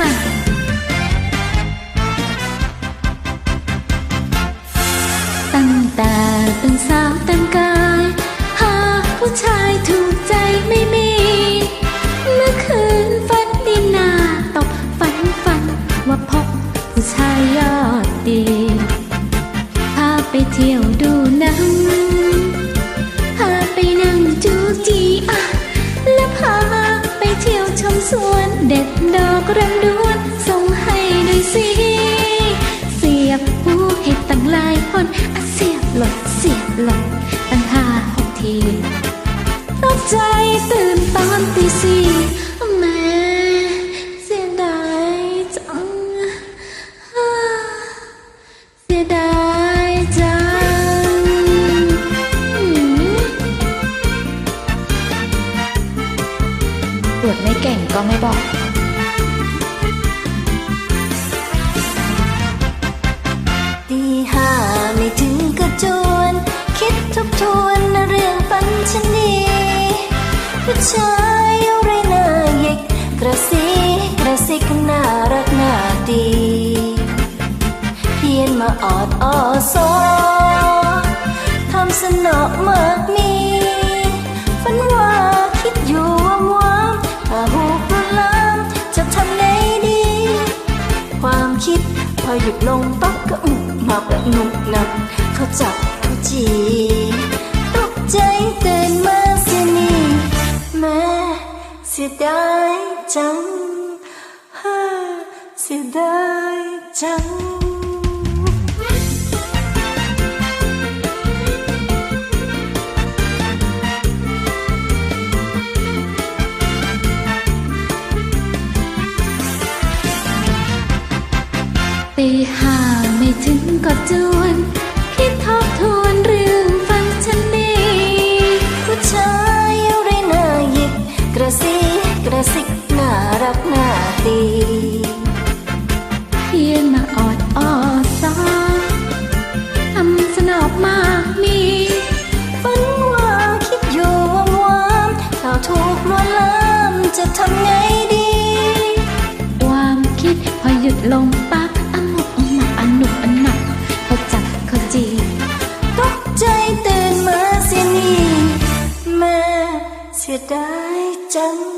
มาตั้งแต่เป็นสาวตั้งกาย หาผู้ชายถูกใจไม่มี เมื่อคืนฝันดีนาตกฝันฝันว่าพบผู้ชายยอดดี พาไปเที่ยวดูน้ำ สวนเด็ดดอกรันดวนส่งให้ด้วยสิ เสียบหูให้ตั้งหลายคนอะเสียบหลดเสียบหลดตั้งห้าหกทีตกใจตื่นตอนตีสี่ บอกตีห้าไม่ถึงกระจวน คิดทบทวนเรื่องฝันฉันดีผู้ชายอะไรหน้าหยิกกระซิกระซิกน่ารักน่าดี เพียนมาออดอ้อซอทำสนอมากมี ยุดลงปั๊บก็อึกมาแบหนุกหนักเขาจับเขาจีตกใจตื่นมาสียนี่แม่เสียดายจังฮ่าเสียดายจัง ไปหาไม่ถึงก็จวนคิดทบทวนเรื่องฟังฉันดีผู้ชายอะไรน่าหยิกกระซิกระซิกน่ารักน่าตีเพียนมาออดออซอทำสนอบมากมีฝันว่าคิดอยู่ว่าวามถ้าถูกลวนลามจะทำไงดี ความคิดพอหยุดลงปั๊บ trái trắng